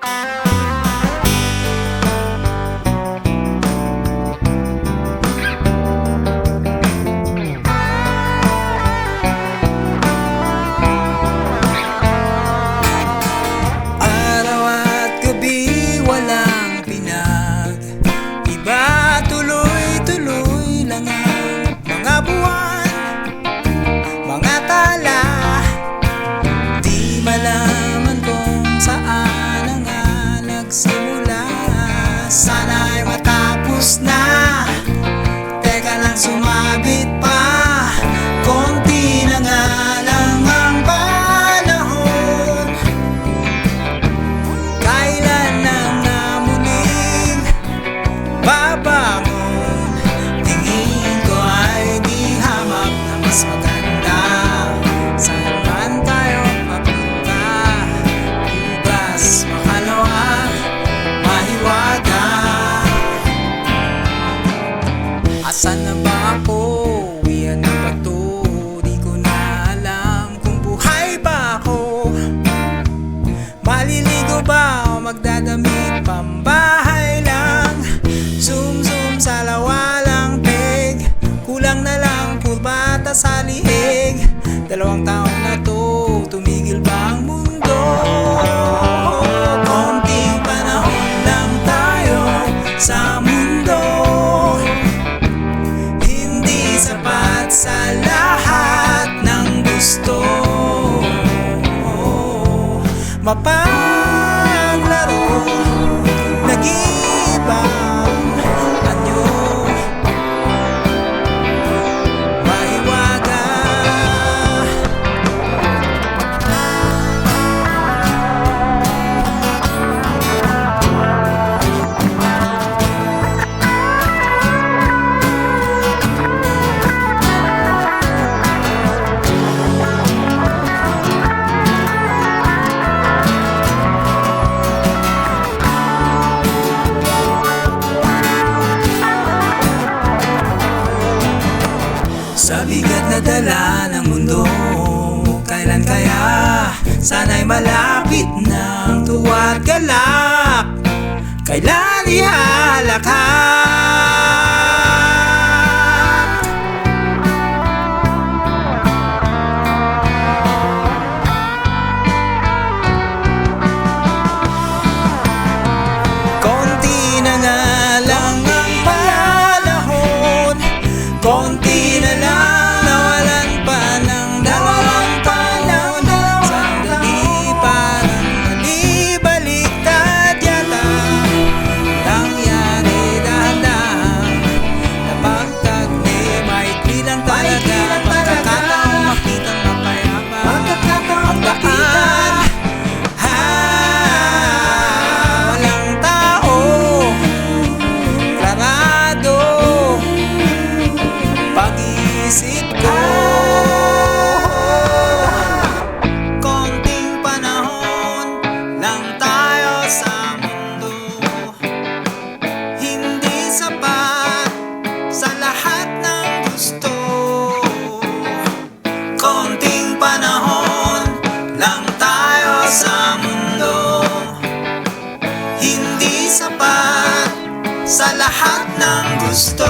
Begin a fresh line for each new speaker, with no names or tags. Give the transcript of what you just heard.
Thank you. Pambahay lang. Zoom zoom sa lawalang peg. Kulang na lang kurbata sa lihig Dalawang taong na to Tumigil ba ang mundo? Konting panahon lang tayo Sa mundo. Hindi sapat sa lahat ng gusto. Mapaglaro. Nadadala ng mundo. Kailan kaya? Sana'y malapit ng tuwa't galak. Kailan ihalak hindi sapat sa lahat ng gusto.